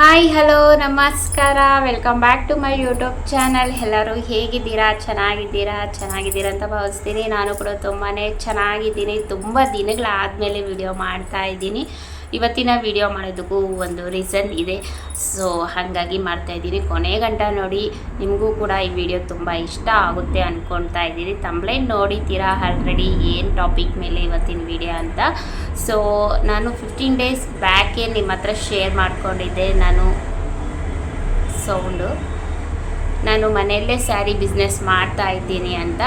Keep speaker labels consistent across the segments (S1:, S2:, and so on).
S1: Hi hello ನಮಸ್ಕಾರ. Welcome back to my YouTube channel ಎಲ್ಲರೂ ಹೇಗಿದ್ದೀರಾ? ಚೆನ್ನಾಗಿದ್ದೀರಾ? ಚೆನ್ನಾಗಿದ್ದೀರಾ ಅಂತ ಭಾವಿಸ್ತೀನಿ. ನಾನು ಕೂಡ ತುಂಬಾ ಚೆನ್ನಾಗಿದ್ದೀನಿ. ತುಂಬ ದಿನಗಳಾದಮೇಲೆ ವಿಡಿಯೋ ಮಾಡ್ತಾ ಇದ್ದೀನಿ. ಇವತ್ತಿನ ವಿಡಿಯೋ ಮಾಡೋದಕ್ಕೂ ಒಂದು ರೀಸನ್ ಇದೆ. ಸೊ ಹಾಗಾಗಿ ಮಾಡ್ತಾ ಇದ್ದೀನಿ. ಕೊನೆ ಗಂಟ ನೋಡಿ, ನಿಮಗೂ ಕೂಡ ಈ ವಿಡಿಯೋ ತುಂಬ ಇಷ್ಟ ಆಗುತ್ತೆ ಅಂದ್ಕೊಳ್ತಾ ಇದ್ದೀನಿ. ತಂಬ್ಲೈನ್ ನೋಡಿದ್ದೀರಾ ಆಲ್ರೆಡಿ ಏನು ಟಾಪಿಕ್ ಮೇಲೆ ಇವತ್ತಿನ ವಿಡಿಯೋ ಅಂತ. ಸೊ ನಾನು ಫಿಫ್ಟೀನ್ ಡೇಸ್ ಬ್ಯಾಕೇ ನಿಮ್ಮ ಹತ್ರ ಶೇರ್ ಮಾಡ್ಕೊಂಡಿದ್ದೆ. ನಾನು ಸೌಂಡು ನಾನು ಮನೆಯಲ್ಲೇ ಸ್ಯಾರಿ ಬಿಸ್ನೆಸ್ ಮಾಡ್ತಾ ಇದ್ದೀನಿ ಅಂತ.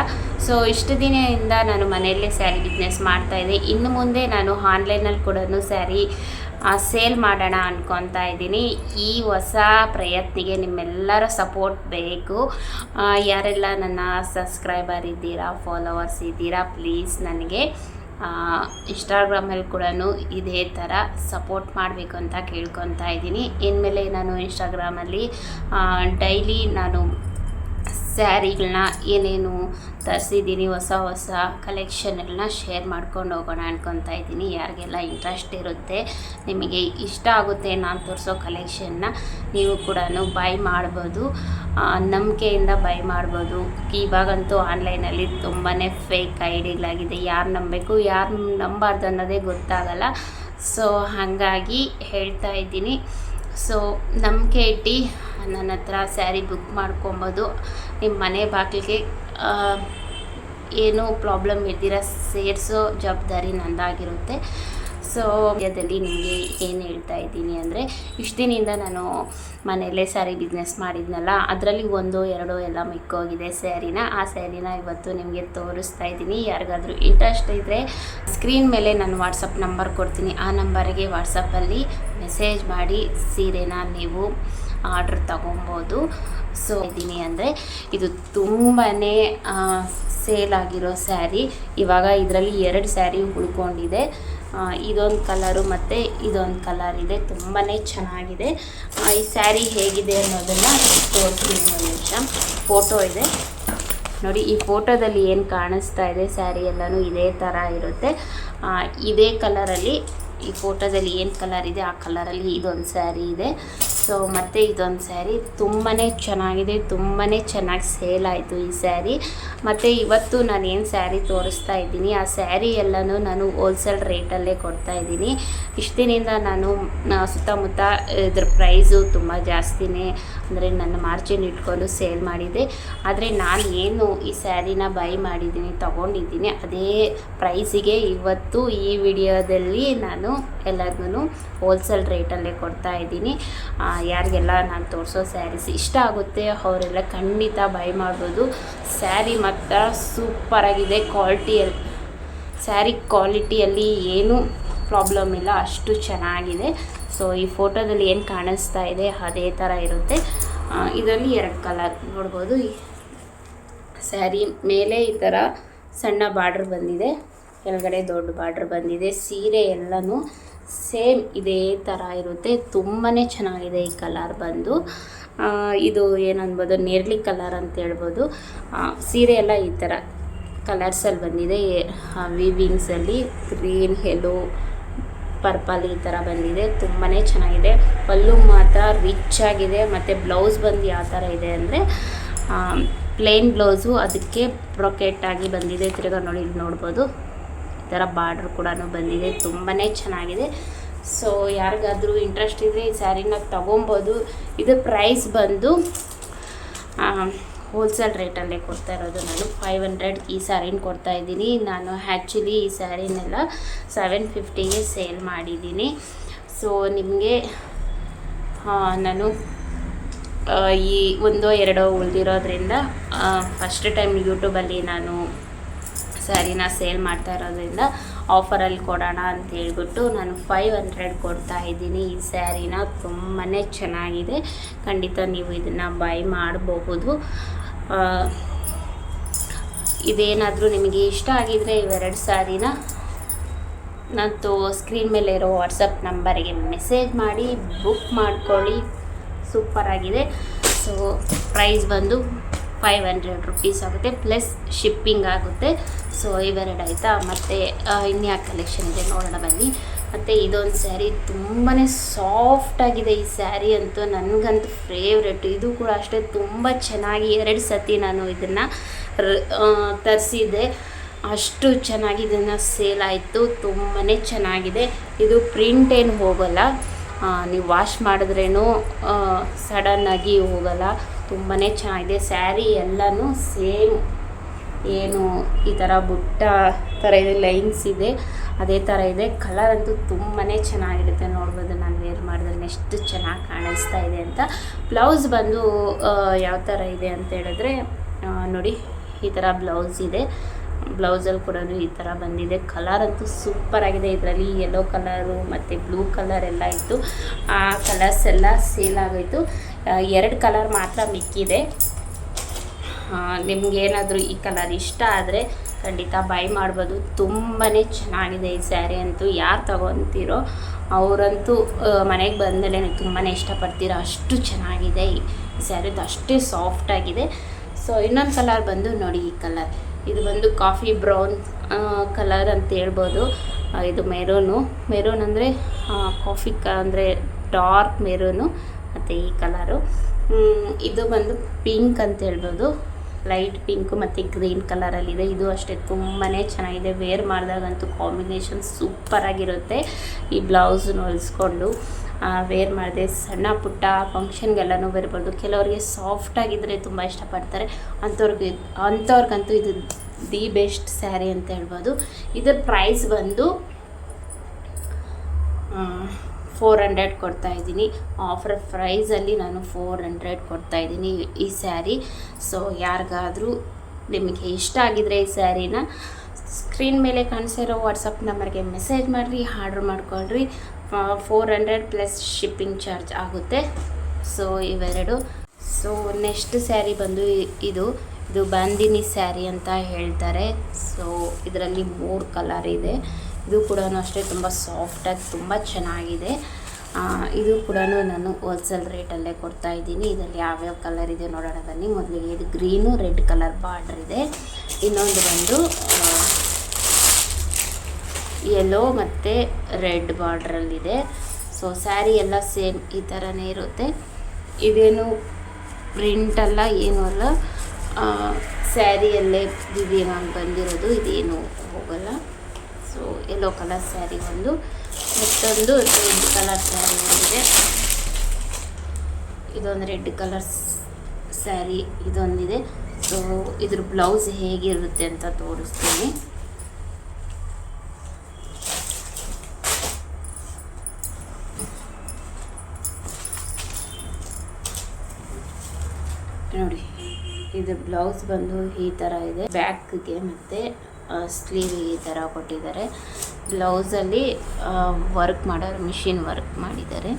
S1: ಸೊ ಇಷ್ಟು ದಿನದಿಂದ ನಾನು ಮನೆಯಲ್ಲೇ ಸ್ಯಾರಿ ಬಿಸ್ನೆಸ್ ಮಾಡ್ತಾ ಇದ್ದೆ. ಇನ್ನು ಮುಂದೆ ನಾನು ಆನ್ಲೈನಲ್ಲಿ ಕೂಡ ಸ್ಯಾರಿ ಸೇಲ್ ಮಾಡೋಣ ಅಂದ್ಕೊತಾ ಇದ್ದೀನಿ. ಈ ಹೊಸ ಪ್ರಯತ್ನಿಗೆ ನಿಮ್ಮೆಲ್ಲರ ಸಪೋರ್ಟ್ ಬೇಕು. ಯಾರೆಲ್ಲ ನನ್ನ ಸಬ್ಸ್ಕ್ರೈಬರ್ ಇದ್ದೀರಾ, ಫಾಲೋವರ್ಸ್ ಇದ್ದೀರಾ, ಪ್ಲೀಸ್ ನನಗೆ ಇನ್ಸ್ಟಾಗ್ರಾಮಲ್ಲಿ ಕೂಡ ಇದೇ ಥರ ಸಪೋರ್ಟ್ ಮಾಡಬೇಕು ಅಂತ ಕೇಳ್ಕೊತಾ ಇದ್ದೀನಿ. ಇನ್ಮೇಲೆ ನಾನು ಇನ್ಸ್ಟಾಗ್ರಾಮಲ್ಲಿ ಡೈಲಿ ನಾನು ಸ್ಯಾರಿಗಳನ್ನ ಏನೇನು ತರಿಸಿದ್ದೀನಿ, ಹೊಸ ಹೊಸ ಕಲೆಕ್ಷನ್ಗಳನ್ನ ಶೇರ್ ಮಾಡ್ಕೊಂಡು ಹೋಗೋಣ ಅನ್ಕೊತಾ ಇದ್ದೀನಿ. ಯಾರಿಗೆಲ್ಲ ಇಂಟ್ರೆಸ್ಟ್ ಇರುತ್ತೆ, ನಿಮಗೆ ಇಷ್ಟ ಆಗುತ್ತೆ ನಾನು ತೋರಿಸೋ ಕಲೆಕ್ಷನ್ನ ನೀವು ಕೂಡ ಬೈ ಮಾಡ್ಬೋದು. ನಂಬಿಕೆಯಿಂದ ಬೈ ಮಾಡ್ಬೋದು. ಇವಾಗಂತೂ ಆನ್ಲೈನಲ್ಲಿ ತುಂಬಾ ಫೇಕ್ ಐಡಿಗಳಾಗಿದೆ. ಯಾರು ನಂಬಬೇಕು ಯಾರು ನಂಬಾರ್ದು ಅನ್ನೋದೇ ಗೊತ್ತಾಗಲ್ಲ. ಸೊ ಹಾಗಾಗಿ ಹೇಳ್ತಾ ಇದ್ದೀನಿ. ಸೊ ನಂಬಿಕೆ ಇಟ್ಟು ನನ್ನ ಹತ್ರ ಸ್ಯಾರಿ ಬುಕ್ ಮಾಡ್ಕೊಬೋದು. ನಿಮ್ಮ ಮನೆ ಬಾಗಿಲಿಗೆ ಏನೂ ಪ್ರಾಬ್ಲಮ್ ಇದ್ದೀರ ಸೇರಿಸೋ ಜವಾಬ್ದಾರಿ ನಂದಾಗಿರುತ್ತೆ. ಸೊ ಇಂಡಿಯಾದಲ್ಲಿ ನಿಮಗೆ ಏನು ಹೇಳ್ತಾ ಇದ್ದೀನಿ ಅಂದರೆ, ಇಷ್ಟು ದಿನದಿಂದ ನಾನು ಮನೆಯಲ್ಲೇ ಸ್ಯಾರಿ ಬಿಸ್ನೆಸ್ ಮಾಡಿದ್ನಲ್ಲ, ಅದರಲ್ಲಿ ಒಂದು ಎರಡು ಎಲ್ಲ ಮಿಕ್ಕೋಗಿದೆ ಸ್ಯಾರಿನ ಆ ಸ್ಯಾರಿನ ಇವತ್ತು ನಿಮಗೆ ತೋರಿಸ್ತಾ ಇದ್ದೀನಿ. ಯಾರಿಗಾದರೂ ಇಂಟ್ರೆಸ್ಟ್ ಇದ್ದರೆ ಸ್ಕ್ರೀನ್ ಮೇಲೆ ನಾನು ವಾಟ್ಸಪ್ ನಂಬರ್ ಕೊಡ್ತೀನಿ. ಆ ನಂಬರಿಗೆ ವಾಟ್ಸಪ್ಪಲ್ಲಿ ಮೆಸೇಜ್ ಮಾಡಿ ಸೀರೆನ ನೀವು ಆರ್ಡ್ರ್ ತಗೊಬೋದು. ಸೊ ಇದ್ದೀನಿ ಅಂದರೆ ಇದು ತುಂಬಾ ಸೇಲ್ ಆಗಿರೋ ಸ್ಯಾರಿ ಇವಾಗ ಇದರಲ್ಲಿ ಎರಡು ಸ್ಯಾರಿ ಉಳ್ಕೊಂಡಿದೆ. ಇದೊಂದು ಕಲರು ಮತ್ತು ಇದೊಂದು ಕಲರ್ ಇದೆ. ತುಂಬಾ ಚೆನ್ನಾಗಿದೆ. ಈ ಸ್ಯಾರಿ ಹೇಗಿದೆ ಅನ್ನೋದನ್ನು ತೋರಿಸ್ತೀನಿ ಒಂದು ನಿಮಿಷ. ಫೋಟೋ ಇದೆ. ನೋಡಿ, ಈ ಫೋಟೋದಲ್ಲಿ ಏನು ಕಾಣಿಸ್ತಾ ಇದೆ? ಸ್ಯಾರಿ ಎಲ್ಲನೂ ಇದೇ ಥರ ಇರುತ್ತೆ. ಇದೇ ಕಲರಲ್ಲಿ ಈ ಫೋಟೋದಲ್ಲಿ ಏನು ಕಲರ್ ಇದೆ? ಆ ಕಲರಲ್ಲಿ ಇದೊಂದು ಸ್ಯಾರಿ ಇದೆ. ಸೊ ಮತ್ತು ಇದೊಂದು ಸ್ಯಾರಿ ತುಂಬಾ ಚೆನ್ನಾಗಿದೆ ತುಂಬಾ ಚೆನ್ನಾಗಿ ಸೇಲ್ ಆಯಿತು ಈ ಸ್ಯಾರಿ ಮತ್ತು ಇವತ್ತು ನಾನು ಏನು ಸ್ಯಾರಿ ತೋರಿಸ್ತಾ ಇದ್ದೀನಿ, ಆ ಸ್ಯಾರಿ ಎಲ್ಲನೂ ನಾನು ಹೋಲ್ಸೇಲ್ ರೇಟಲ್ಲೇ ಕೊಡ್ತಾ ಇದ್ದೀನಿ. ಇಷ್ಟು ದಿನದಿಂದ ನಾನು ಸುತ್ತಮುತ್ತ ಇದ್ರ ಪ್ರೈಸು ತುಂಬ ಜಾಸ್ತಿನೇ, ಅಂದರೆ ನನ್ನ ಮಾರ್ಜಿನ್ ಇಟ್ಕೊಂಡು ಸೇಲ್ ಮಾಡಿದೆ ಆದರೆ ನಾನು ಏನು ಈ ಸ್ಯಾರಿನ ಬೈ ಮಾಡಿದ್ದೀನಿ, ತಗೊಂಡಿದ್ದೀನಿ, ಅದೇ ಪ್ರೈಸಿಗೆ ಇವತ್ತು ಈ ವಿಡಿಯೋದಲ್ಲಿ ನಾನು ಎಲ್ಲರಿಗೂ ಹೋಲ್ಸೇಲ್ ರೇಟಲ್ಲೇ ಕೊಡ್ತಾ ಇದ್ದೀನಿ. ಯಾರಿಗೆಲ್ಲ ನಾನು ತೋರಿಸೋ ಸ್ಯಾರೀಸ್ ಇಷ್ಟ ಆಗುತ್ತೆ, ಅವರೆಲ್ಲ ಖಂಡಿತ ಬೈ ಮಾಡ್ಬೋದು. ಸ್ಯಾರಿ ಮಾತ್ರ ಸೂಪರಾಗಿದೆ ಕ್ವಾಲಿಟಿಯಲ್ಲಿ ಸ್ಯಾರಿ ಕ್ವಾಲಿಟಿಯಲ್ಲಿ ಏನೂ ಪ್ರಾಬ್ಲಮ್ ಇಲ್ಲ, ಅಷ್ಟು ಚೆನ್ನಾಗಿದೆ. ಸೊ, ಈ ಫೋಟೋದಲ್ಲಿ ಏನು ಕಾಣಿಸ್ತಾ ಇದೆ, ಅದೇ ಥರ ಇರುತ್ತೆ. ಇದರಲ್ಲಿ ಎರಡು ಕಲರ್ ನೋಡ್ಬೋದು. ಸ್ಯಾರಿ ಮೇಲೆ ಈ ಥರ ಸಣ್ಣ ಬಾರ್ಡ್ರ್ ಬಂದಿದೆ, ಕೆಳಗಡೆ ದೊಡ್ಡ ಬಾರ್ಡ್ರ್ ಬಂದಿದೆ, ಸೀರೆ ಎಲ್ಲನೂ ಸೇಮ್ ಇದೇ ಥರ ಇರುತ್ತೆ. ತುಂಬಾ ಚೆನ್ನಾಗಿದೆ ಈ ಕಲರ್ ಬಂದು. ಇದು ಏನನ್ಬೋದು ನೇರ್ಲಿ ಕಲರ್ ಅಂತ ಹೇಳ್ಬೋದು. ಸೀರೆ ಎಲ್ಲ ಈ ಥರ ಕಲರ್ಸಲ್ಲಿ ಬಂದಿದೆ. ವಿವಿಂಗ್ಸಲ್ಲಿ ಗ್ರೀನ್ ಯೆಲ್ಲೋ ಪರ್ಪಲ್ ಈ ಥರ ಬಂದಿದೆ. ತುಂಬಾ ಚೆನ್ನಾಗಿದೆ. ಪಲ್ಲು ಮಾತ್ರ ರಿಚ್ ಆಗಿದೆ. ಮತ್ತು ಬ್ಲೌಸ್ ಬಂದು ಯಾವ ಥರ ಇದೆ ಅಂದರೆ ಪ್ಲೇನ್ ಬ್ಲೌಸು ಅದಕ್ಕೆ ಬ್ರೊಕೆಟ್ ಆಗಿ ಬಂದಿದೆ. ತಿರ್ಗಾ ನೋಡಿ ನೋಡ್ಬೋದು. ಥರ ಬಾರ್ಡ್ರ್ ಕೂಡ ಬಂದಿದೆ ತುಂಬಾ ಚೆನ್ನಾಗಿದೆ. ಸೊ ಯಾರಿಗಾದರೂ ಇಂಟ್ರೆಸ್ಟ್ ಇದ್ದರೆ ಈ ಸ್ಯಾರಿನ ತೊಗೊಬೋದು. ಇದು ಪ್ರೈಸ್ ಬಂದು ಹೋಲ್ಸೇಲ್ ರೇಟಲ್ಲೇ ಕೊಡ್ತಾ ಇರೋದು ನಾನು. ಫೈವ್ ಹಂಡ್ರೆಡ್ ಈ ಸ್ಯಾರಿನ ಕೊಡ್ತಾ ಇದ್ದೀನಿ. ನಾನು ಆ್ಯಕ್ಚುಲಿ ಈ ಸ್ಯಾರಿನೆಲ್ಲ ಸೆವೆನ್ ಫಿಫ್ಟಿಗೆ ಸೇಲ್ ಮಾಡಿದ್ದೀನಿ. ಸೊ ನಿಮಗೆ ನಾನು ಈ ಒಂದೋ ಎರಡೋ ಉಳಿದಿರೋದ್ರಿಂದ ಫಸ್ಟ್ ಟೈಮ್ ಯೂಟ್ಯೂಬಲ್ಲಿ ನಾನು ಸ್ಯಾರಿನ ಸೇಲ್ ಮಾಡ್ತಾ ಇರೋದ್ರಿಂದ ಆಫರಲ್ಲಿ ಕೊಡೋಣ ಅಂತ ಹೇಳ್ಬಿಟ್ಟು ನಾನು ಫೈವ್ ಹಂಡ್ರೆಡ್ ಕೊಡ್ತಾ ಇದ್ದೀನಿ. ಈ ಸ್ಯಾರಿನ ತುಂಬಾ ಚೆನ್ನಾಗಿದೆ. ಖಂಡಿತ ನೀವು ಇದನ್ನು ಬೈ ಮಾಡಬಹುದು. ಇದೇನಾದರೂ ನಿಮಗೆ ಇಷ್ಟ ಆಗಿದರೆ ಇವೆರಡು ಸ್ಯಾರಿನ ನಂತು ಸ್ಕ್ರೀನ್ ಮೇಲೆ ಇರೋ ವಾಟ್ಸಪ್ ನಂಬರಿಗೆ ಮೆಸೇಜ್ ಮಾಡಿ, ಬುಕ್ ಮಾಡ್ಕೊಳ್ಳಿ. ಸೂಪರಾಗಿದೆ ಸೊ, ಪ್ರೈಸ್ ಬಂದು ಫೈವ್ ಹಂಡ್ರೆಡ್ ರುಪೀಸ್ ಆಗುತ್ತೆ ಪ್ಲಸ್ ಶಿಪ್ಪಿಂಗ್ ಆಗುತ್ತೆ. ಸೊ ಇವೆರಡು ಆಯಿತಾ? ಮತ್ತು ಇನ್ಯಾ ಕಲೆಕ್ಷನ್ ಇದೆ ನೋಡೋಣ ಬನ್ನಿ. ಮತ್ತು ಇದೊಂದು ಸ್ಯಾರಿ ತುಂಬಾ ಸಾಫ್ಟಾಗಿದೆ ಈ ಸ್ಯಾರಿ ಅಂತೂ. ನನಗಂತೂ ಫೇವ್ರೆಟ್ ಇದು ಕೂಡ ಅಷ್ಟೇ ತುಂಬ ಚೆನ್ನಾಗಿ ಎರಡು ಸತಿ ನಾನು ಇದನ್ನು ತರಿಸಿದ್ದೆ. ಅಷ್ಟು ಚೆನ್ನಾಗಿ ಇದನ್ನು ಸೇಲ್ ಆಯಿತು. ತುಂಬಾ ಚೆನ್ನಾಗಿದೆ. ಇದು ಪ್ರಿಂಟ್ ಏನು ಹೋಗಲ್ಲ. ನೀವು ವಾಶ್ ಮಾಡಿದ್ರೇನು ಸಡನ್ನಾಗಿ ಹೋಗಲ್ಲ. ತುಂಬಾ ಚೆನ್ನಾಗಿದೆ. ಸ್ಯಾರಿ ಎಲ್ಲನೂ ಸೇಮ್ ಏನು ಈ ಥರ ಬುಟ್ಟ ಥರ ಇದೆ, ಲೈನ್ಸ್ ಇದೆ, ಅದೇ ಥರ ಇದೆ. ಕಲರ್ ಅಂತೂ ತುಂಬಾ ಚೆನ್ನಾಗಿರುತ್ತೆ ನೋಡ್ಬೋದು ನಾನು ವೇರ್ ಮಾಡಿದ್ರೆ. ಎಷ್ಟು ಚೆನ್ನಾಗಿ ಕಾಣಿಸ್ತಾ ಇದೆ ಅಂತ. ಬ್ಲೌಸ್ ಬಂದು ಯಾವ ಥರ ಇದೆ ಅಂತ ಹೇಳಿದ್ರೆ ನೋಡಿ ಈ ಥರ ಬ್ಲೌಸ್ ಇದೆ. ಬ್ಲೌಸಲ್ಲಿ ಕೂಡ ಈ ಥರ ಬಂದಿದೆ. ಕಲರ್ ಅಂತೂ ಸೂಪರ್ ಆಗಿದೆ. ಇದರಲ್ಲಿ ಯೆಲ್ಲೋ ಕಲರು ಮತ್ತು ಬ್ಲೂ ಕಲರ್ ಎಲ್ಲ ಇತ್ತು. ಆ ಕಲರ್ಸ್ ಎಲ್ಲ ಸೇಲ್ ಆಗೋಯ್ತು. ಎರಡು ಕಲರ್ ಮಾತ್ರ ಮಿಕ್ಕಿದೆ. ನಿಮಗೇನಾದರೂ ಈ ಕಲರ್ ಇಷ್ಟ ಆದರೆ ಖಂಡಿತ ಬೈ ಮಾಡ್ಬೋದು. ತುಂಬಾ ಚೆನ್ನಾಗಿದೆ ಈ ಸ್ಯಾರಿ ಅಂತೂ. ಯಾರು ತಗೊತೀರೋ ಅವರಂತೂ ಮನೆಗೆ ಬಂದಮೇಲೆ ತುಂಬಾ ಇಷ್ಟಪಡ್ತೀರೋ. ಅಷ್ಟು ಚೆನ್ನಾಗಿದೆ ಈ ಸ್ಯಾರಿದು ಅಷ್ಟೇ ಸಾಫ್ಟಾಗಿದೆ ಸೊ ಇನ್ನೊಂದು ಕಲರ್ ಬಂದು ನೋಡಿ ಈ ಕಲರ್ ಇದು ಬಂದು ಕಾಫಿ ಬ್ರೌನ್ ಕಲರ್ ಅಂತ ಹೇಳ್ಬೋದು. ಇದು ಮೆರೂನು ಮೆರೂನ್ ಅಂದರೆ ಕಾಫಿ ಕ ಅಂದರೆ ಡಾರ್ಕ್ ಮೆರೂನು ಮತ್ತು ಈ ಕಲರು ಇದು ಬಂದು ಪಿಂಕ್ ಅಂತ ಹೇಳ್ಬೋದು. ಲೈಟ್ ಪಿಂಕು ಮತ್ತು ಗ್ರೀನ್ ಕಲರಲ್ಲಿದೆ ಇದು ಅಷ್ಟೇ ತುಂಬಾ ಚೆನ್ನಾಗಿದೆ. ವೇರ್ ಮಾಡಿದಾಗಂತೂ ಕಾಂಬಿನೇಷನ್ ಸೂಪರಾಗಿರುತ್ತೆ. ಈ ಬ್ಲೌಸನ್ನು ಹೊಲಿಸ್ಕೊಂಡು ವೇರ್ ಮಾಡಿದೆ ಸಣ್ಣ ಪುಟ್ಟ ಫಂಕ್ಷನ್ಗೆಲ್ಲನೂ ಬರ್ಬೋದು. ಕೆಲವರಿಗೆ ಸಾಫ್ಟಾಗಿದ್ದರೆ ತುಂಬ ಇಷ್ಟಪಡ್ತಾರೆ. ಅಂಥವ್ರಿಗೆ, ಅಂಥವ್ರಿಗಂತೂ ಇದು ದಿ ಬೆಸ್ಟ್ ಸ್ಯಾರಿ ಅಂತ ಹೇಳ್ಬೋದು. ಇದರ ಪ್ರೈಸ್ ಬಂದು ಫೋರ್ ಹಂಡ್ರೆಡ್ ಕೊಡ್ತಾ ಇದ್ದೀನಿ. ಆಫರ್ ಪ್ರೈಸಲ್ಲಿ ನಾನು ಫೋರ್ ಹಂಡ್ರೆಡ್ ಕೊಡ್ತಾ ಇದ್ದೀನಿ ಈ ಸ್ಯಾರಿ ಸೊ ಯಾರಿಗಾದರೂ ನಿಮಗೆ ಇಷ್ಟ ಆಗಿದ್ರೆ ಈ ಸ್ಯಾರಿನ ಸ್ಕ್ರೀನ್ ಮೇಲೆ ಕಾಣಿಸಿರೋ ವಾಟ್ಸಪ್ ನಂಬರ್ಗೆ ಮೆಸೇಜ್ ಮಾಡಿರಿ ಆರ್ಡ್ರ್ ಮಾಡ್ಕೊಳ್ರಿ. Four hundred plus shipping charge ಆಗುತ್ತೆ. ಸೊ ಇವೆರಡು. ಸೊ ನೆಕ್ಸ್ಟ್ ಸ್ಯಾರಿ ಬಂದು ಇದು ಇದು ಬಾಂದಿನಿ ಸ್ಯಾರಿ ಅಂತ ಹೇಳ್ತಾರೆ. ಸೊ ಇದರಲ್ಲಿ ಮೂರು ಕಲರ್ ಇದೆ. ಇದು ಕೂಡ ಅಷ್ಟೇ ತುಂಬ ಸಾಫ್ಟಾಗಿ ತುಂಬ ಚೆನ್ನಾಗಿದೆ. ಇದು ಕೂಡ ನಾನು ಹೋಲ್ಸೇಲ್ ರೇಟಲ್ಲೇ ಕೊಡ್ತಾ ಇದ್ದೀನಿ. ಇದರಲ್ಲಿ ಯಾವ್ಯಾವ ಕಲರ್ ಇದೆ ನೋಡೋಣ ಬನ್ನಿ. ಮೊದಲಿಗೆ ಇದು ಗ್ರೀನು ರೆಡ್ ಕಲರ್ ಬಾರ್ಡ್ರ್ ಇದೆ. ಇನ್ನೊಂದು ಬಂದು ಯೆಲ್ಲೋ ಮತ್ತು ರೆಡ್ ಬಾರ್ಡ್ರಲ್ಲಿದೆ ಸೊ ಸ್ಯಾರಿ ಎಲ್ಲ ಸೇಮ್ ಈ ಥರನೇ ಇರುತ್ತೆ. ಇದೇನು ಪ್ರಿಂಟಲ್ಲ ಅಲ್ಲ, ಏನೂ ಅಲ್ಲ. ಸ್ಯಾರಿಯಲ್ಲೇ ದಿವ್ಯವಾಗಿ ಬಂದಿರೋದು, ಇದೇನು ಹೋಗಲ್ಲ. ಸೊ ಯೆಲ್ಲೋ ಕಲರ್ ಸ್ಯಾರಿ ಒಂದು. ಮತ್ತೊಂದು ರೆಡ್ ಕಲರ್ ಸ್ಯಾರಿ ಒಂದಿದೆ. ಇದೊಂದು ರೆಡ್ ಕಲರ್ ಸ್ಯಾರಿ ಇದೊಂದಿದೆ. ಸೊ ಇದ್ರ ಬ್ಲೌಸ್ ಹೇಗಿರುತ್ತೆ ಅಂತ ತೋರಿಸ್ತೀನಿ. ನೋಡಿ ಇದು ಬ್ಲೌಸ್ ಬಂದು ಈ ಥರ ಇದೆ. ಬ್ಯಾಕ್ಗೆ ಮತ್ತು ಸ್ಲೀವ್ ಈ ಥರ ಕೊಟ್ಟಿದ್ದಾರೆ. ಬ್ಲೌಸಲ್ಲಿ ವರ್ಕ್ ಮಾಡೋರು ಮಿಷಿನ್ ವರ್ಕ್ ಮಾಡಿದ್ದಾರೆ.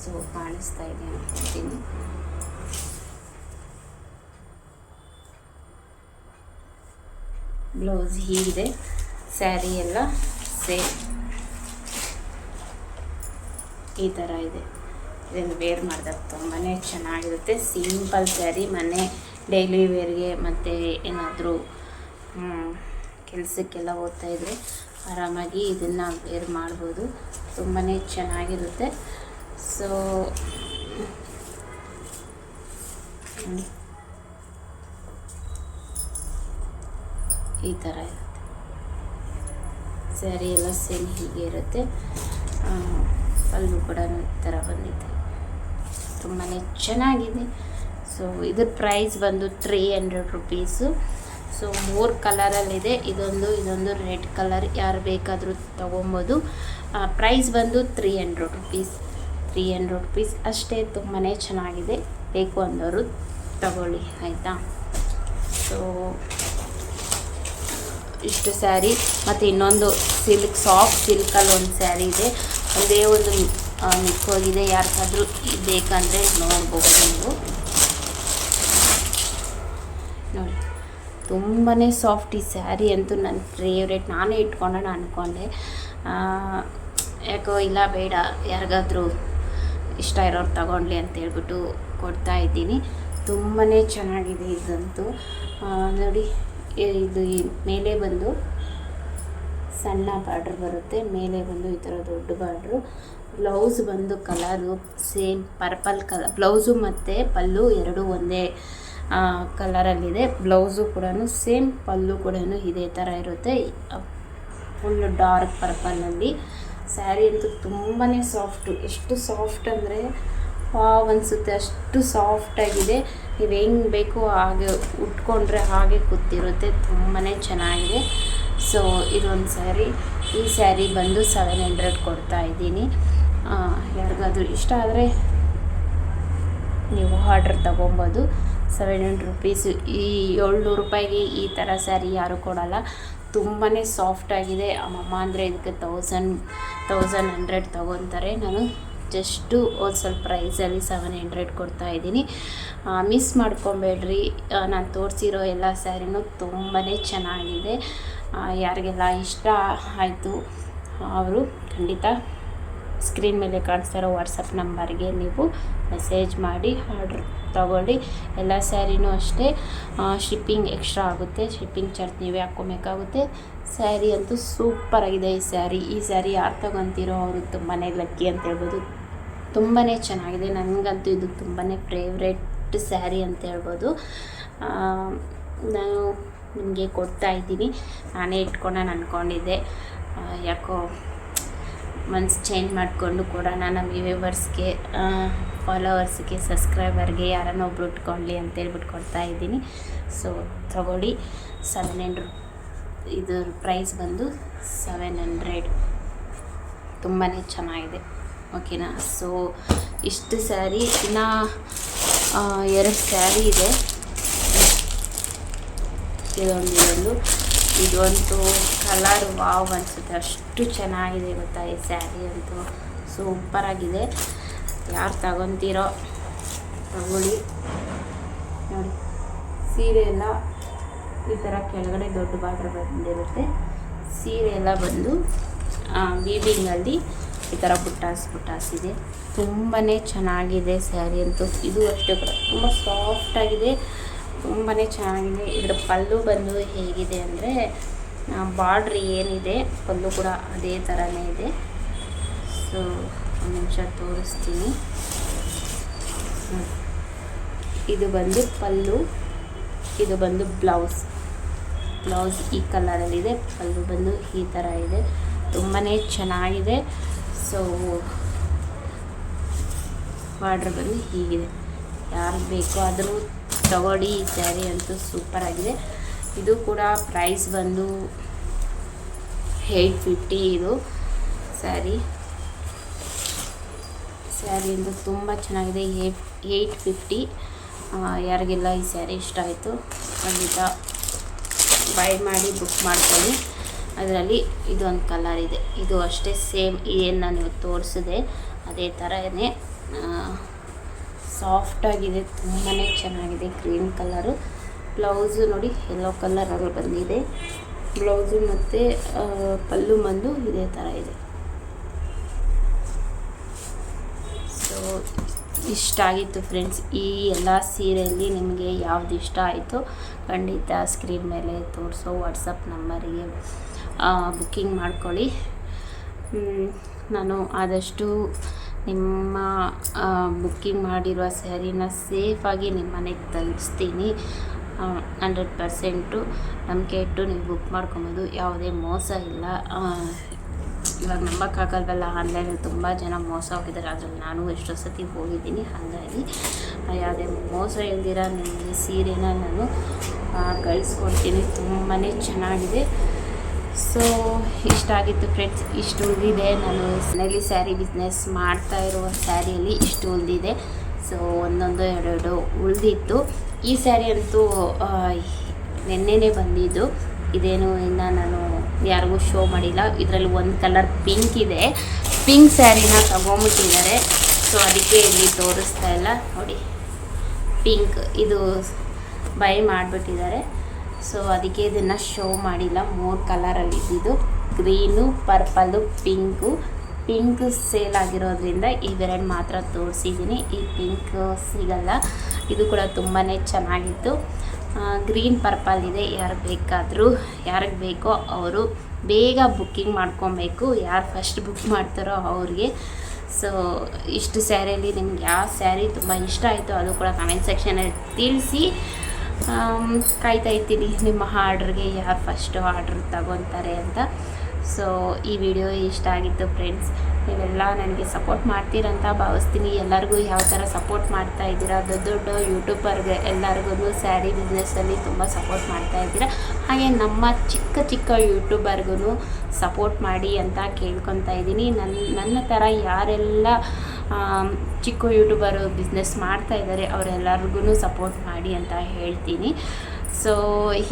S1: ಸೊ ಕಾಣಿಸ್ತಾ ಇದೆ ಅನ್ಕೊತೀನಿ ಬ್ಲೌಸ್ ಹೀಗಿದೆ, ಸ್ಯಾರಿ ಎಲ್ಲ ಸೇಮ್. ಈ ಥರ ಇದೆ. ಇದನ್ನು ವೇರ್ ಮಾಡಿದಾಗ ತುಂಬಾ ಚೆನ್ನಾಗಿರುತ್ತೆ. ಸಿಂಪಲ್ ಸ್ಯಾರಿ, ಮನೆ ಡೈಲಿ ವೇರ್ಗೆ ಮತ್ತು ಏನಾದರೂ ಕೆಲಸಕ್ಕೆಲ್ಲ ಇದ್ದರೆ ಆರಾಮಾಗಿ ಇದನ್ನು ವೇರ್ ಮಾಡ್ಬೋದು. ತುಂಬಾ ಚೆನ್ನಾಗಿರುತ್ತೆ. ಸೊ ಈ ಥರ ಇರುತ್ತೆ. ಸ್ಯಾರಿ ಎಲ್ಲ ಸೇಮ್ ಹೀಗೆ ಇರುತ್ತೆ. ಅಲ್ಲೂ ಕೂಡ ಈ ಥರ ಬಂದಿದೆ. ತುಂಬಾ ಚೆನ್ನಾಗಿದೆ. ಸೊ ಇದ್ರ ಪ್ರೈಸ್ ಬಂದು ತ್ರೀ ಹಂಡ್ರೆಡ್ ರುಪೀಸು ಸೊ ಮೂರು ಕಲರಲ್ಲಿದೆ ಇದೊಂದು ಇದೊಂದು ರೆಡ್ ಕಲರ್ ಯಾರು ಬೇಕಾದರೂ ತೊಗೊಬೋದು. ಪ್ರೈಸ್ ಬಂದು three hundred rupees three hundred rupees ಅಷ್ಟೇ ತುಂಬಾ ಚೆನ್ನಾಗಿದೆ. ಬೇಕು ಅಂದವರು ತಗೊಳ್ಳಿ, ಆಯಿತಾ? ಸೊ ಇಷ್ಟು ಸ್ಯಾರಿ. ಮತ್ತು ಇನ್ನೊಂದು ಸಿಲ್ಕ್ ಸಾಫ್ಟ್ ಸಿಲ್ಕಲ್ಲಿ ಒಂದು ಸ್ಯಾರಿ ಇದೆ. ಒಂದೇ ಒಂದು ಮಿಕ್ಕೋಗಿದೆ ಯಾರಿಗಾದರೂ ಬೇಕಂದರೆ ನೋಡ್ಬೋದು ನೀವು. ನೋಡಿ ತುಂಬಾ ಸಾಫ್ಟ್ ಈ ಸ್ಯಾರಿ ಅಂತೂ ನನ್ನ ಫೇವ್ರೇಟ್ ನಾನೇ ಇಟ್ಕೊಂಡೋಣ ಅಂದ್ಕೊಂಡೆ ಯಾಕೋ ಇಲ್ಲ, ಬೇಡ, ಯಾರಿಗಾದರೂ ಇಷ್ಟ ಇರೋರು ತಗೊಳ್ಳಿ ಅಂತ ಹೇಳ್ಬಿಟ್ಟು ಕೊಡ್ತಾ ಇದ್ದೀನಿ. ತುಂಬಾ ಚೆನ್ನಾಗಿದೆ ಇದಂತೂ. ನೋಡಿ ಇದು ಮೇಲೆ ಬಂದು ಸಣ್ಣ ಬಾರ್ಡ್ರ್ ಬರುತ್ತೆ. ಮೇಲೆ ಬಂದು ಈ ಥರ ದೊಡ್ಡ ಬಾರ್ಡ್ರು ಬ್ಲೌಸ್ ಬಂದು colour same purple colour blouse ಮತ್ತು ಪಲ್ಲು ಎರಡೂ ಒಂದೇ. ಕಲರಲ್ಲಿದೆ ಬ್ಲೌಸು ಕೂಡ ಸೇಮ್ ಪಲ್ಲು ಕೂಡ ಇದೇ ಥರ ಇರುತ್ತೆ. ಫುಲ್ ಡಾರ್ಕ್ ಪರ್ಪಲಲ್ಲಿ ಸ್ಯಾರಿ ಅಂತೂ ತುಂಬಾ ಸಾಫ್ಟು ಎಷ್ಟು ಸಾಫ್ಟ್ ಅಂದರೆ, ವಾವ್ ಅನಿಸುತ್ತೆ. ಅಷ್ಟು ಸಾಫ್ಟಾಗಿದೆ ನೀವು ಹೆಂಗೆ ಬೇಕೋ ಹಾಗೆ ಉಟ್ಕೊಂಡ್ರೆ ಹಾಗೆ ಕೂತಿರುತ್ತೆ. ತುಂಬಾ ಚೆನ್ನಾಗಿದೆ. ಸೊ ಇದೊಂದು ಸ್ಯಾರಿ ಈ ಸ್ಯಾರಿ ಬಂದು ಸೆವೆನ್ ಹಂಡ್ರೆಡ್ ಕೊಡ್ತಾ ಇದ್ದೀನಿ. ಯಾರಿಗಾದ್ರೂ ಇಷ್ಟ ಆದರೆ ನೀವು ಆರ್ಡ್ರ್ ತೊಗೊಬೋದು. Seven hundred rupees. ಈ ಏಳ್ನೂರು ರೂಪಾಯಿಗೆ ಈ ಥರ ಸ್ಯಾರಿ ಯಾರೂ ಕೊಡೋಲ್ಲ. ತುಂಬಾ ಸಾಫ್ಟಾಗಿದೆ ಅಮ್ಮಮ್ಮ ಅಂದರೆ ಇದಕ್ಕೆ ತೌಸಂಡ್ ತೌಸಂಡ್ ಹಂಡ್ರೆಡ್ ತೊಗೊತಾರೆ. ನಾನು ಜಸ್ಟು ಹೋಲ್ಸೇಲ್ ಪ್ರೈಸಲ್ಲಿ ಸೆವೆನ್ ಹಂಡ್ರೆಡ್ ಕೊಡ್ತಾ ಇದ್ದೀನಿ. ಮಿಸ್ ಮಾಡ್ಕೊಬೇಡ್ರಿ. ನಾನು ತೋರಿಸಿರೋ ಎಲ್ಲ ಸ್ಯಾರಿನೂ ತುಂಬಾ ಚೆನ್ನಾಗಿದೆ. ಯಾರಿಗೆಲ್ಲ ಇಷ್ಟ ಆಯಿತು, ಅವರು ಖಂಡಿತ ಸ್ಕ್ರೀನ್ ಮೇಲೆ ಕಾಣಿಸ್ತಾ ಇರೋ ವಾಟ್ಸಪ್ ನಂಬರ್ಗೆ ನೀವು ಮೆಸೇಜ್ ಮಾಡಿ, ಆರ್ಡ್ರ್ ತಗೊಳ್ಳಿ. ಎಲ್ಲ ಸ್ಯಾರಿನೂ ಅಷ್ಟೇ. ಶಿಪ್ಪಿಂಗ್ ಎಕ್ಸ್ಟ್ರಾ ಆಗುತ್ತೆ. ಶಿಪ್ಪಿಂಗ್ ಚಾರ್ಜ್ ನೀವೇ ಹಾಕ್ಕೊಬೇಕಾಗುತ್ತೆ. ಸ್ಯಾರಿ ಅಂತೂ ಸೂಪರಾಗಿದೆ ಈ ಸ್ಯಾರಿ. ಈ ಸ್ಯಾರಿ ಯಾರು ತೊಗೊತಿರೋ ಅವರು ತುಂಬಾ ಲಕ್ಕಿ ಅಂತ ಹೇಳ್ಬೋದು. ತುಂಬಾ ಚೆನ್ನಾಗಿದೆ. ನನಗಂತೂ ಇದು ತುಂಬಾ ಫೇವ್ರೆಟ್ ಸ್ಯಾರಿ ಅಂತ ಹೇಳ್ಬೋದು. ನಾನು ನಿಮಗೆ ಕೊಡ್ತಾ ಇದ್ದೀನಿ. ನಾನೇ ಇಟ್ಕೊಂಡು ಅಂದ್ಕೊಂಡಿದ್ದೆ ಯಾಕೋ ಮನ್ಸು ಚೇಂಜ್ ಮಾಡಿಕೊಂಡು ಕೊಡೋಣ ನಮ್ಮ ವ್ಯೂವರ್ಸ್ಗೆ ಫಾಲೋವರ್ಸ್ಗೆ ಸಬ್ಸ್ಕ್ರೈಬರ್ಗೆ ಯಾರನ್ನ ಒಬ್ರು ಇಟ್ಕೊಳ್ಳಿ ಅಂತೇಳ್ಬಿಟ್ಟು ಕೊಡ್ತಾ ಇದ್ದೀನಿ. ಸೊ ತಗೊಳ್ಳಿ. ಸೆವೆನ್ ಹಂಡ್ರೆಡ್ ಇದ್ರ ಪ್ರೈಸ್ ಬಂದು ಸೆವೆನ್ ಹಂಡ್ರೆಡ್ ತುಂಬಾ ಚೆನ್ನಾಗಿದೆ. ಓಕೆನಾ ಸೊ ಇಷ್ಟು ಸ್ಯಾರಿ ಇನ್ನು ಎರಡು ಸ್ಯಾರಿ ಇದೆ. ಇದೊಂದು ಇದೊಂದು. ಇದಂತೂ ಕಲರ್ ವಾವ್ ಅನಿಸುತ್ತೆ. ಅಷ್ಟು ಚೆನ್ನಾಗಿದೆ ಗೊತ್ತಾ ಈ ಸ್ಯಾರಿ ಅಂತೂ. ಸೂಪರಾಗಿದೆ ಯಾರು ತಗೊತೀರೋ ತಗೊಳ್ಳಿ. ನೋಡಿ, ಸೀರೆ ಎಲ್ಲ ಈ ಥರ ಕೆಳಗಡೆ ದೊಡ್ಡ ಬಾರ್ಡ್ರ್ ಬಂದಿರುತ್ತೆ. ಸೀರೆ ಎಲ್ಲ ಬಂದು ವೀವಿಂಗಲ್ಲಿ ಈ ಥರ ಬುಟ್ಟಾಸ್ ಬುಟ್ಟಾಸಿದೆ ತುಂಬಾ ಚೆನ್ನಾಗಿದೆ ಸ್ಯಾರಿ ಅಂತೂ. ಇದು ಅಷ್ಟೇ ಕೂಡ ತುಂಬ ಸಾಫ್ಟಾಗಿದೆ ತುಂಬಾ ಚೆನ್ನಾಗಿದೆ. ಇದರ ಪಲ್ಲು ಬಂದು ಹೇಗಿದೆ ಅಂದರೆ ಬಾರ್ಡ್ರ್ ಏನಿದೆ, ಪಲ್ಲು ಕೂಡ ಅದೇ ಥರನೇ ಇದೆ. ಸೊ ಒಂದು ನಿಮಿಷ ತೋರಿಸ್ತೀನಿ. ಇದು ಬಂದು ಪಲ್ಲು, ಇದು ಬಂದು ಬ್ಲೌಸ್. ಬ್ಲೌಸ್ ಈ ಕಲರಲ್ಲಿದೆ ಪಲ್ಲು ಬಂದು ಈ ಥರ ಇದೆ. ತುಂಬಾ ಚೆನ್ನಾಗಿದೆ. ಸೊ ಬಾರ್ಡ್ರ್ ಬಂದು ಹೀಗಿದೆ. ಯಾರು ಬೇಕೋ ಆದರೂ ತಗೊಳ್ಳಿ ಈ ಸ್ಯಾರಿ ಅಂತೂ ಸೂಪರ್ ಆಗಿದೆ. ಇದು ಕೂಡ ಪ್ರೈಸ್ ಬಂದು ಏಯ್ಟ್ ಫಿಫ್ಟಿ ಇದು ಸ್ಯಾರಿ. ಸ್ಯಾರಿ ತುಂಬ ಚೆನ್ನಾಗಿದೆ ಏಟ್ ಏಯ್ಟ್ ಫಿಫ್ಟಿ ಯಾರಿಗೆಲ್ಲ ಈ ಸ್ಯಾರಿ ಇಷ್ಟ ಆಯಿತು ಖಂಡಿತ ಬೈ ಮಾಡಿ ಬುಕ್ ಮಾಡ್ಕೊಳ್ಳಿ. ಅದರಲ್ಲಿ ಇದೊಂದು ಕಲರ್ ಇದೆ. ಇದು ಅಷ್ಟೇ ಸೇಮ್ ಏನು ನಾನು ತೋರಿಸಿದೆ. ಅದೇ ಥರನೇ ಸಾಫ್ಟಾಗಿದೆ ತುಂಬಾ ಚೆನ್ನಾಗಿದೆ ಗ್ರೀನ್ ಕಲರು ಬ್ಲೌಸು ನೋಡಿ ಯೆಲ್ಲೋ ಕಲರಲ್ಲಿ ಬಂದಿದೆ. ಬ್ಲೌಸು ಮತ್ತು ಪಲ್ಲು ಮಂದು ಇದೇ ಥರ ಇದೆ. ಸೊ ಇಷ್ಟ ಆಗಿತ್ತು ಫ್ರೆಂಡ್ಸ್ ಈ ಎಲ್ಲ ಸೀರೆಯಲ್ಲಿ ನಿಮಗೆ ಯಾವ್ದು ಇಷ್ಟ ಆಯಿತು ಖಂಡಿತ ಸ್ಕ್ರೀನ್ ಮೇಲೆ ತೋರಿಸೋ ವಾಟ್ಸಪ್ ನಂಬರಿಗೆ ಬುಕ್ಕಿಂಗ್ ಮಾಡ್ಕೊಳ್ಳಿ. ನಾನು ಆದಷ್ಟು ನಿಮ್ಮ ಬುಕ್ಕಿಂಗ್ ಮಾಡಿರುವ ಸ್ಯಾರಿನ ಸೇಫಾಗಿ ನಿಮ್ಮ ಮನೆಗೆ ತಲುಪಿಸ್ತೀನಿ ಹಂಡ್ರೆಡ್ ಪರ್ಸೆಂಟು ನಂಬಿಕೆ ಇಟ್ಟು ನೀವು ಬುಕ್ ಮಾಡ್ಕೊಬೋದು. ಯಾವುದೇ ಮೋಸ ಇಲ್ಲ. ಇವಾಗ ನಂಬೋಕ್ಕಾಗಲ್ವಲ್ಲ ಆನ್ಲೈನಲ್ಲಿ ತುಂಬ ಜನ ಮೋಸ ಹೋಗಿದ್ದಾರೆ. ಅದ್ರಲ್ಲಿ ನಾನು ಎಷ್ಟೋ ಸತಿ ಹೋಗಿದ್ದೀನಿ, ಹಾಗಾಗಿ ಯಾವುದೇ ಮೋಸ ಇಲ್ದಿರ ನಿಮಗೆ ಸೀರೆನ ನಾನು ಕಳಿಸ್ಕೊಡ್ತೀನಿ. ತುಂಬಾ ಚೆನ್ನಾಗಿದೆ. ಸೊ ಇಷ್ಟ ಆಗಿತ್ತು ಫ್ರೆಂಡ್ಸ್ ಇಷ್ಟು ಉಳಿದಿದೆ. ನಾನು ಸ್ನೆಲಿ ಸ್ಯಾರಿ ಬಿಸ್ನೆಸ್ ಮಾಡ್ತಾ ಇರುವ ಸ್ಯಾರಿಯಲ್ಲಿ ಇಷ್ಟು ಉಳಿದಿದೆ. ಸೊ ಒಂದೊಂದು ಎರಡೆರಡು ಉಳಿದಿತ್ತು. ಈ ಸ್ಯಾರಿ ಅಂತೂ ನಿನ್ನೆನೇ ಬಂದಿದ್ದು. ಇದೇನು ಇನ್ನು ನಾನು ಯಾರಿಗೂ ಶೋ ಮಾಡಿಲ್ಲ. ಇದರಲ್ಲಿ ಒಂದು ಕಲರ್ ಪಿಂಕ್ ಇದೆ. ಪಿಂಕ್ ಸ್ಯಾರಿನ ತಗೊಂಬಿಟ್ಟಿದ್ದಾರೆ. ಸೊ ಅದಕ್ಕೆ ಇಲ್ಲಿ ತೋರಿಸ್ತಾ ಇಲ್ಲ. ನೋಡಿ ಪಿಂಕ್ ಇದು ಬೈ ಮಾಡಿಬಿಟ್ಟಿದ್ದಾರೆ. ಸೊ ಅದಕ್ಕೆ ಇದನ್ನು ಶೋ ಮಾಡಿಲ್ಲ. ಮೂರು ಕಲರಲ್ಲಿ ಇದ್ದಿದ್ದು. Green purple pink pink sale ಆಗಿರೋದ್ರಿಂದ ಇವೆರಡು ಮಾತ್ರ ತೋರಿಸಿದ್ದೀನಿ. ಈ ಪಿಂಕ್ ಸಿಗಲ್ಲ. ಇದು ಕೂಡ ತುಂಬಾ ಚೆನ್ನಾಗಿತ್ತು. ಗ್ರೀನ್ ಪರ್ಪಲ್ ಇದೆ. ಯಾರು ಬೇಕಾದರೂ, ಯಾರಿಗೆ ಬೇಕೋ ಅವರು ಬೇಗ ಬುಕ್ಕಿಂಗ್ ಮಾಡ್ಕೊಬೇಕು. ಯಾರು ಫಸ್ಟ್ ಬುಕ್ ಮಾಡ್ತಾರೋ ಅವ್ರಿಗೆ. ಸೊ ಇಷ್ಟು ಸ್ಯಾರಿಯಲ್ಲಿ ನಿಮ್ಗೆ ಯಾವ ಸ್ಯಾರಿ ತುಂಬ ಇಷ್ಟ ಆಯಿತು ಅದು ಕೂಡ ಕಮೆಂಟ್ ಸೆಕ್ಷನಲ್ಲಿ ತಿಳಿಸಿ. ಕಾಯ್ತಾ ಇರ್ತೀನಿ. ನಿಮ್ಮ ಆರ್ಡ್ರಿಗೆ ಯಾರು ಫಸ್ಟು ಆರ್ಡ್ರ್ ತಗೊತಾರೆ ಅಂತ. ಸೊ ಈ ವಿಡಿಯೋ ಇಷ್ಟ ಆಗಿತ್ತು ಫ್ರೆಂಡ್ಸ್ ನೀವೆಲ್ಲ ನನಗೆ ಸಪೋರ್ಟ್ ಮಾಡ್ತೀರಂತ ಭಾವಿಸ್ತೀನಿ. ಎಲ್ಲರಿಗೂ ಯಾವ ಥರ ಸಪೋರ್ಟ್ ಮಾಡ್ತಾ ಇದ್ದೀರಾ? ದೊಡ್ಡ ದೊಡ್ಡ ಯೂಟ್ಯೂಬರ್ಗೆ ಎಲ್ಲರಿಗೂ ಸ್ಯಾರಿ ಬಿಸ್ನೆಸ್ಸಲ್ಲಿ ತುಂಬ ಸಪೋರ್ಟ್ ಮಾಡ್ತಾ ಇದ್ದೀರಾ? ಹಾಗೆ ನಮ್ಮ ಚಿಕ್ಕ ಚಿಕ್ಕ ಯೂಟ್ಯೂಬರ್ಗೂ ಸಪೋರ್ಟ್ ಮಾಡಿ ಅಂತ ಕೇಳ್ಕೊತಾ ಇದ್ದೀನಿ. ನನ್ನ ನನ್ನ ಥರ ಯಾರೆಲ್ಲ ಚಿಕ್ಕ ಯೂಟ್ಯೂಬರು ಬಿಸ್ನೆಸ್ ಮಾಡ್ತಾ ಇದ್ದಾರೆ ಅವರೆಲ್ಲರಿಗೂ ಸಪೋರ್ಟ್ ಮಾಡಿ ಅಂತ ಹೇಳ್ತೀನಿ. ಸೊ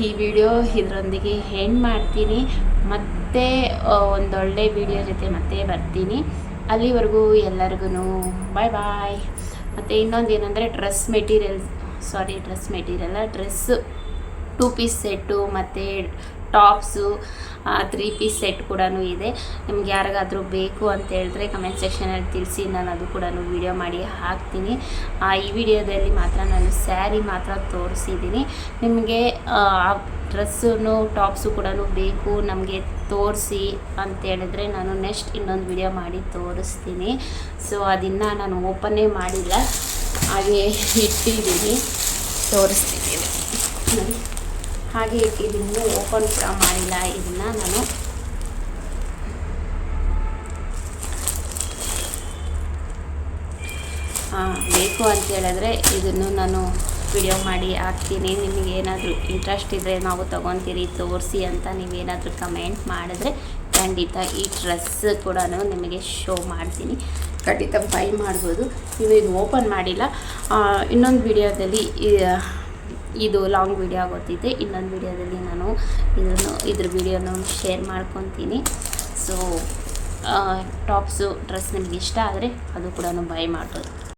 S1: ಈ ವಿಡಿಯೋ ಇದರೊಂದಿಗೆ ಹೆಂಡ್ ಮಾಡ್ತೀನಿ. ಮತ್ತೆ ಒಂದೊಳ್ಳೆ ವಿಡಿಯೋ ಜೊತೆ ಮತ್ತೆ ಬರ್ತೀನಿ. ಅಲ್ಲಿವರೆಗೂ ಎಲ್ಲರಿಗೂ ಬಾಯ್ ಬಾಯ್ ಮತ್ತು ಇನ್ನೊಂದು ಏನಂದರೆ ಡ್ರೆಸ್ ಮೆಟೀರಿಯಲ್ಸ್ ಸಾರಿ ಡ್ರೆಸ್ ಮೆಟೀರಿಯಲ್ಲ ಡ್ರೆಸ್ಸು ಟೂ ಪೀಸ್ ಸೆಟ್ಟು ಮತ್ತು ಟಾಪ್ಸು ತ್ರೀ ಪೀಸ್ ಸೆಟ್ ಕೂಡ ಇದೆ. ನಿಮ್ಗೆ ಯಾರಿಗಾದರೂ ಬೇಕು ಅಂತ ಹೇಳಿದ್ರೆ ಕಮೆಂಟ್ ಸೆಕ್ಷನಲ್ಲಿ ತಿಳಿಸಿ, ನಾನು ಅದು ಕೂಡ ವಿಡಿಯೋ ಮಾಡಿ ಹಾಕ್ತೀನಿ. ಈ ವಿಡಿಯೋದಲ್ಲಿ ಮಾತ್ರ ನಾನು ಸ್ಯಾರಿ ಮಾತ್ರ ತೋರಿಸಿದ್ದೀನಿ. ನಿಮಗೆ ಡ್ರೆಸ್ಸು ಟಾಪ್ಸು ಕೂಡ ಬೇಕು, ನಮಗೆ ತೋರಿಸಿ ಅಂತ ಹೇಳಿದ್ರೆ ನಾನು ನೆಕ್ಸ್ಟ್ ಇನ್ನೊಂದು ವಿಡಿಯೋ ಮಾಡಿ ತೋರಿಸ್ತೀನಿ. ಸೊ ಅದನ್ನು ನಾನು ಓಪನ್ನೇ ಮಾಡಿಲ್ಲ, ಹಾಗೆ ಇಟ್ಟಿದ್ದೀನಿ. ತೋರಿಸ್ತೀನಿ ನೋಡಿ ಹಾಗೆ ಇಟ್ಟಿದ್ದೀನಿ ಓಪನ್ ಕೂಡ ಮಾಡಿಲ್ಲ. ಇದನ್ನು ನಾನು ಬೇಕು ಅಂತ ಹೇಳಿದ್ರೆ ಇದನ್ನು ನಾನು ವಿಡಿಯೋ ಮಾಡಿ ಹಾಕ್ತೀನಿ. ನಿಮಗೆ ಏನಾದರೂ ಇಂಟ್ರೆಸ್ಟ್ ಇದ್ದರೆ ನಾವು ತೊಗೊತೀರಿ, ತೋರಿಸಿ ಅಂತ ನೀವೇನಾದರೂ ಕಮೆಂಟ್ ಮಾಡಿದ್ರೆ ಖಂಡಿತ ಈ ಡ್ರೆಸ್ ಕೂಡ ನಿಮಗೆ ಶೋ ಮಾಡ್ತೀನಿ. ಖಂಡಿತ ಬೈ ಮಾಡ್ಬೋದು. ನೀವು ಓಪನ್ ಮಾಡಿಲ್ಲ. ಇನ್ನೊಂದು ವಿಡಿಯೋದಲ್ಲಿ ಇದು ಲಾಂಗ್ ವಿಡಿಯೋ ಆಗೋತಿದೆ, ಇನ್ನೊಂದು ವಿಡಿಯೋದಲ್ಲಿ ನಾನು ಇದನ್ನು, ಇದ್ರ ವಿಡಿಯೋನ ಶೇರ್ ಮಾಡ್ಕೊತೀನಿ. ಸೊ ಟಾಪ್ಸು ಡ್ರೆಸ್ ನಿಮಗೆ ಇಷ್ಟ ಆದರೆ ಅದು ಕೂಡ ಬೈ ಮಾಡ್ಬೋದು.